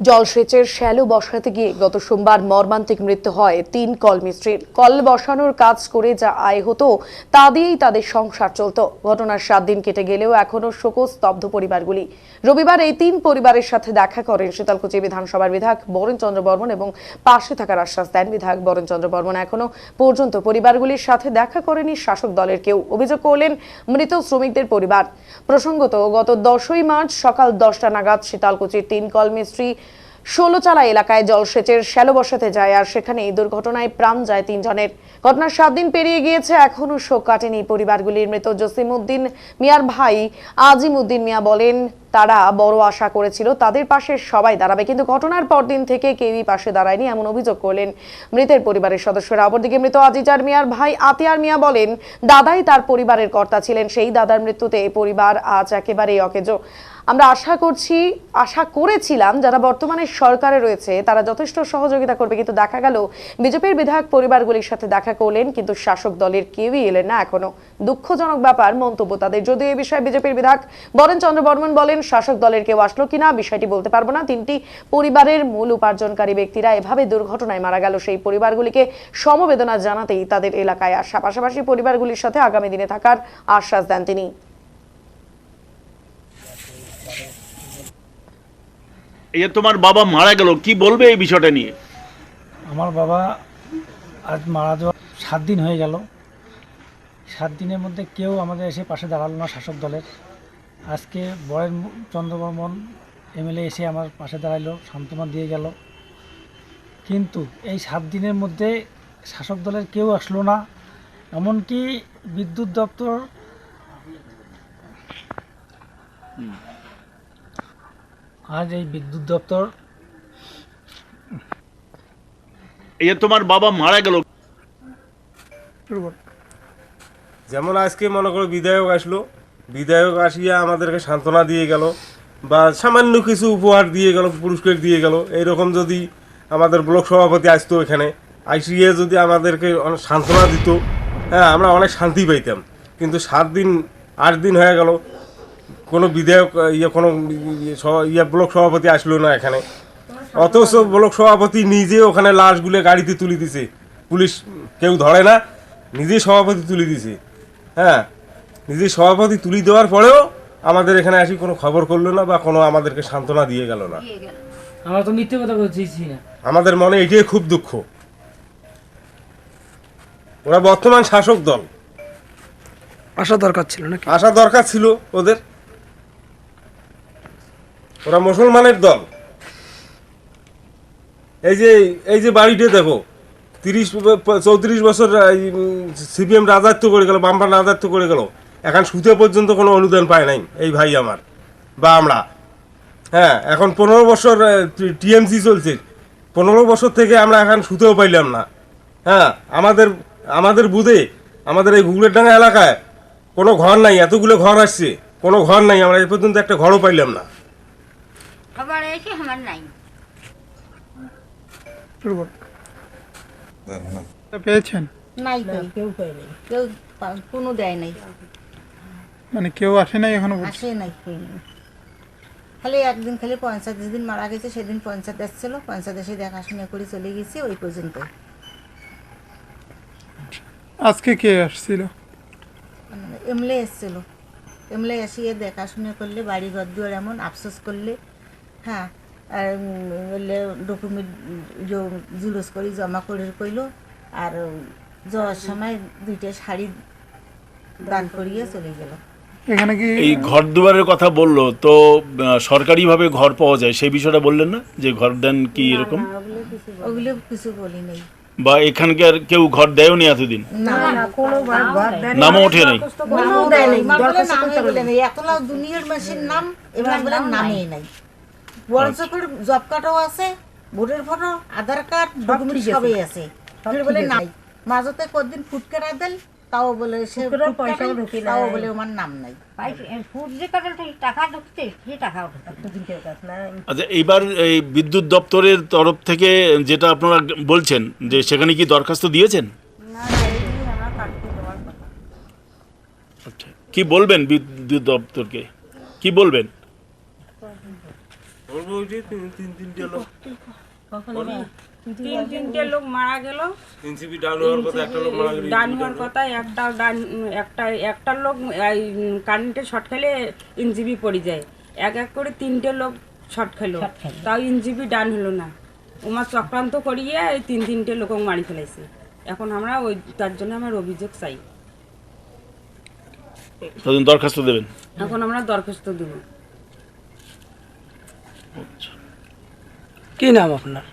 জলসেচের শ্যালো বসাতে গিয়ে গত সোমবার মর্মান্তিক মৃত্যু হয় তিন কল মিস্ত্রির। কল বসানোর কাজ করে যা আয় হতো, তা দিয়েই তাদের সংসার চলত। ঘটনার সাত দিন কেটে গেলেও এখনও শোকস্তব্ধ পরিবারগুলি। রবিবার এই তিন পরিবারের সাথে দেখা করেন শীতলকুচি বিধানসভার বিধায়ক বরেন চন্দ্র বর্মন এবং পাশে থাকার আশ্বাস দেন বিধায়ক বরেন চন্দ্র বর্মন। এখনও পর্যন্ত পরিবারগুলির সাথে দেখা করেনি শাসক দলের কেউ। অভিযোগ করলেন, মৃত শ্রমিকদের পরিবার। প্রসঙ্গত, গত দশই মার্চ সকাল দশটা নাগাদ শীতলকুচির তিন কল মিস্ত্রি ষোলোচালা এলাকায় জলসেচের শ্যালো বসাতে যায়, আর সেখানে এই দুর্ঘটনায় প্রাণ যায় তিনজনের। ঘটনার সাত দিন পেরিয়ে গিয়েছে, এখনও শোক কাটেনি পরিবারগুলির মৃত জসিমউদ্দিন মিয়ার ভাই। আজিমউদ্দিন মিয়া বলেন, তারা বড় আশা করেছিল, তাদের পাশে সবাই দাঁড়াবে, কিন্তু ঘটনার পরদিন থেকে কেউই পাশে দাঁড়ায়নি, এমন অভিযোগ করলেন মৃতের পরিবারের সদস্যরা। অপরদিকে মৃত আজিজার মিয়ার ভাই আতিয়ার মিয়া বলেন, দাদাই তার পরিবারের কর্তা ছিলেন, সেই দাদার মৃত্যুতে পরিবার আজ একেবারেই অকেজো। আমরা আশা করছি, আশা করেছিলাম যারা বর্তমানে সরকারে রয়েছে, তারা যথেষ্ট সহযোগিতা করবে। কিন্তু দেখা গেল, বিজেপির বিধায়ক পরিবারগুলির সাথে দেখা করলেন, কিন্তু শাসক দলের কেউই এলেন না। এখনও দুঃখজনক ব্যাপার, মন্তব্য তাদের। যদিও এই বিষয়ে বিজেপির বিধায়ক বরেন চন্দ্র বর্মন বলেন, শাসক দলের কেউ আসলো কিনা, বিষয়টি বলতে পারব না। তিনটি পরিবারের মূল উপার্জনকারী ব্যক্তিরা এভাবে দুর্ঘটনায় মারা গেল। সেই পরিবারগুলিকে সমবেদনা জানাতেই তাদের এলাকায় আসা পাশাপাশি পরিবারগুলির সাথে আগামী দিনে থাকার আশ্বাস দেন তিনি। এই যে তোমার বাবা মারা গেল কি বলবে এই বিষয়টা নিয়ে? আমার বাবা আজ মারা যাওয়ার সাত দিন হয়ে গেল। সাত দিনের মধ্যে কেউ আমাদের এসে পাশে দাঁড়াল না শাসক দলের। আজকে বরেন চন্দ্রবর্মন এমএলএ এসে আমার পাশে দাঁড়াল সান্ত্বনা দিয়ে গেল। কিন্তু এই সাত দিনের মধ্যে শাসক দলের কেউ আসলো না এমনকি বিদ্যুৎ দপ্তর আজ এই বিদ্যুৎ দপ্তর এই যে তোমার বাবা মারা গেল। যেমন আজকে মনে করো বিধায়ক আসলো বিধায়ক আসিয়া আমাদেরকে সান্ত্বনা দিয়ে গেল বা সামান্য কিছু উপহার দিয়ে গেল পুরস্কার দিয়ে গেল। এইরকম যদি আমাদের ব্লক সভাপতি আসতো এখানে আইসিয়ে যদি আমাদেরকে অনেক সান্ত্বনা দিত হ্যাঁ আমরা অনেক শান্তি পাইতাম। কিন্তু সাত দিন আট দিন হয়ে গেল কোনো বিধায়ক ইয়ে কোনো ইয়ে ইয়ে ব্লক সভাপতি আসলো না এখানে। অথচ ব্লক সভাপতি নিজে ওখানে লাশগুলো গাড়িতে তুলে দিছে। পুলিশ কেউ ধরে না নিজে সভাপতি তুলে দিছে। হ্যাঁ নিজে সভাপতি তুলে দেওয়ার পরেও আমাদের এখানে আসি কোনো খবর করল না বা কোনো আমাদেরকে সান্ত্বনা দিয়ে গেল না। আমরা তো মিথ্যে কথা বলছি না। আমাদের মনে এটাই খুব দুঃখ। ওরা বর্তমান শাসক দল। আসা দরকার ছিল নাকি? আসা দরকার ছিল ওদের। ওরা মুসলমানের দল। এই যে এই যে বাড়িটা দেখো, তিরিশ চৌত্রিশ বছর সিপিএম রাজত্ব করে গেল বামপান রাজত্ব করে গেল, এখন সুতে পর্যন্ত কোনো অনুদান পায় নাই এই ভাই আমার, বা আমরা। হ্যাঁ এখন পনেরো বছর টিএমসি চলছে, পনেরো বছর থেকে আমরা এখন সুতেও পাইলাম না। হ্যাঁ আমাদের আমাদের বুধে, আমাদের এই গুগলের ডাঙ্গা এলাকায় কোনো ঘর নাই, এতগুলো ঘর আসছে, কোনো ঘর নাই, আমরা এ পর্যন্ত একটা ঘরও পাইলাম না। খবর এসে আমার নাই শুরু করো। পেয়েছেন নাই কেউ কোনো দেয় নাই মানে কেউ আসে নাই এখনও পর্যন্ত? আসে নাই খালি একদিন খালি পঞ্চায়েত যেদিন মারা গেছে সেদিন পঞ্চায়েত এসেছিল পঞ্চায়েত এসে দেখাশোনা করে চলে গেছে ওই পর্যন্ত আজকে কে আসছিল? এমলে এসেছিল। এমলে এসিয়ে দেখাশোনা করলে বাড়ি ঘর দুয়ার এমন আফসোস করলে হ্যাঁ আর বললে ডকুমেন্ট জুলুস করে জমা করে কইলো আর যাওয়ার সময় দুইটা শাড়ি দান করিয়ে চলে গেল। এখানে কি এই ঘর দুয়ারের কথা বলল তো সরকারিভাবে ঘর পাওয়া যায় সেই বিষয়টা বললেন না? যে ঘর দেন কি এরকম? ওগুলো কিছু বলি নেই। বা এখানকার কেউ ঘর দেয়নি এতদিন? না নামও ওঠে নাই? নামে দুনিয়ার মানুষের নাম এবার বলে নামেই নাই। বরঞ্চ জব কার্ডও আছে ভোটের ফটো আধার কার্ড ডকুমেন্ট সবই আছে। বলে নাই মাঝতে কদিন ফুটকারা দেন তাও বলে সে পয়সাও ঢুকে তাও বলে আমার নাম নাই। আচ্ছা এইবার এই বিদ্যুৎ দপ্তরের তরফ থেকে যেটা আপনারা বলছেন যে সেখানে কি দরখাস্ত দিয়েছেন? আচ্ছা কি বলবেন বিদ্যুৎ দপ্তরকে? কি বলবেন? বলব ওই যে তিন তিন তিনটে লোক। তিন তিনটে লোক মারা গেল। এনসিপি ডাউন হওয়ার কথা একটা লোক মারা গেল ডান হওয়ার কথা একটা ডান একটা একটা লোক কারেন্টে শর্ট খেলে পড়ে যায়। এক এক করে তিনটে লোক শর্ট খেলো। তাও ইনজিবি ডান হলো না। ওমা চক্রান্ত করিয়ে এই তিন তিনটে লোক মারি ফেলাইছে এখন আমরা ওই তার জন্য আমার অভিযোগ চাই। দরখাস্ত দেবেন। এখন আমরা দরখাস্ত দেবো। কি নাম আপনার?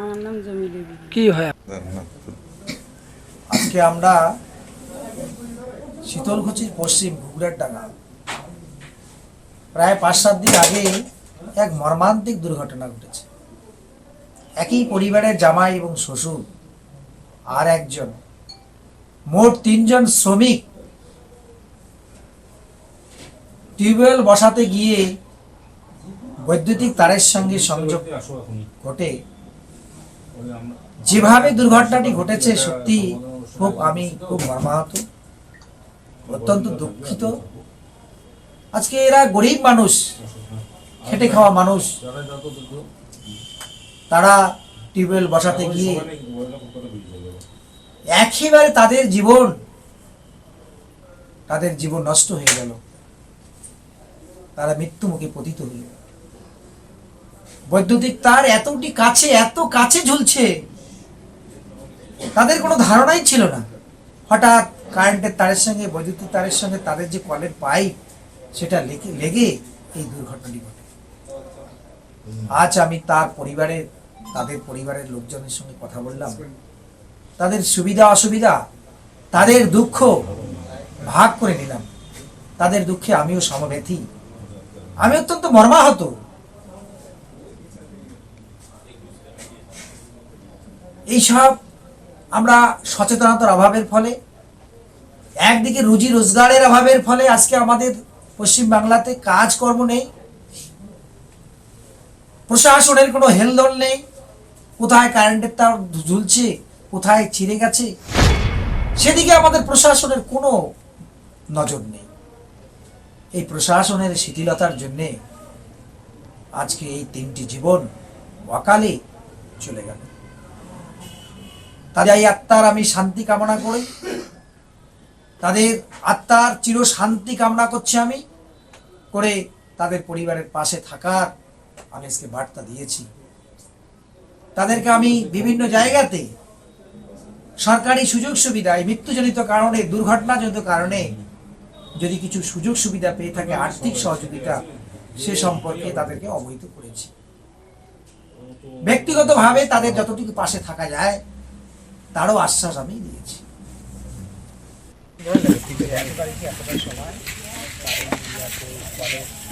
আমার নাম জমিলে কি হয়? আজকে আমরা শীতলকুচির পশ্চিম ঘুগড়ার ডাঙ্গা। প্রায় পাঁচ সাত দিন আগে এক মর্মান্তিক দুর্ঘটনা ঘটেছে। একই পরিবারের জামাই এবং শ্বশুর আর একজন মোট তিনজন শ্রমিক। টিউবওয়েল বসাতে গিয়ে বৈদ্যুতিক তারের সঙ্গে সংযোগ ঘটে। যেভাবে দুর্ঘটনাটি ঘটেছে, সত্যি খুব আমি খুব মর্মাহত, অত্যন্ত দুঃখিত। আজকে এরা গরিব মানুষ, খেটে খাওয়া মানুষ। তারা টিউবওয়েল বসাতে গিয়ে একেবারে তাদের জীবন তাদের জীবন নষ্ট হয়ে গেল। তারা মৃত্যু মুখে পতিত হইল বৈদ্যুতিক তার এতটি কাছে, এত কাছে ঝুলছে। তাদের কোনো ধারণাই ছিল না। হঠাৎ কারেন্টের তারের সঙ্গে, বৈদ্যুতিক তারের সঙ্গে তাদের যে কলের পাইপ, সেটা লেগে লেগে এই দুর্ঘটনাটি ঘটে। আজ আমি তার পরিবারের, তাদের পরিবারের লোকজনের সঙ্গে কথা বললাম। তাদের সুবিধা, অসুবিধা, তাদের দুঃখ ভাগ করে নিলাম। তাদের দুঃখে আমিও সমব্যথী আমি অত্যন্ত মর্মাহত। এইসব আমরা সচেতনতার অভাবের ফলে, একদিকে রুজি রোজগারের অভাবের ফলে আজকে আমাদের পশ্চিম বাংলাতে কাজকর্ম নেই, প্রশাসনের কোনো হেলদোল নেই, কোথায় কারেন্টের তার ঝুলছে, কোথায় ছিঁড়ে গেছে, সেদিকে আমাদের প্রশাসনের কোনো নজর নেই। এই প্রশাসনের শিথিলতার জন্যে আজকে এই তিনটি জীবন অকালে চলে গেল। তাদের এই আত্মার আমি শান্তি কামনা করি। তাদের আত্মার চির শান্তি কামনা করছি আমি, করে তাদের পরিবারের পাশে থাকার আজকে বার্তা দিয়েছি। তাদেরকে আমি বিভিন্ন জায়গাতে সরকারি সুযোগ সুবিধা, এই মৃত্যুজনিত কারণে, দুর্ঘটনাজনিত কারণে যদি কিছু সুযোগ সুবিধা পেয়ে থাকে, আর্থিক সহযোগিতা সে সম্পর্কে তাদেরকে অবহিত করেছি। ব্যক্তিগতভাবে তাদের যতটুকু পাশে থাকা যায় তারও আশ্বাস আমি দিয়েছি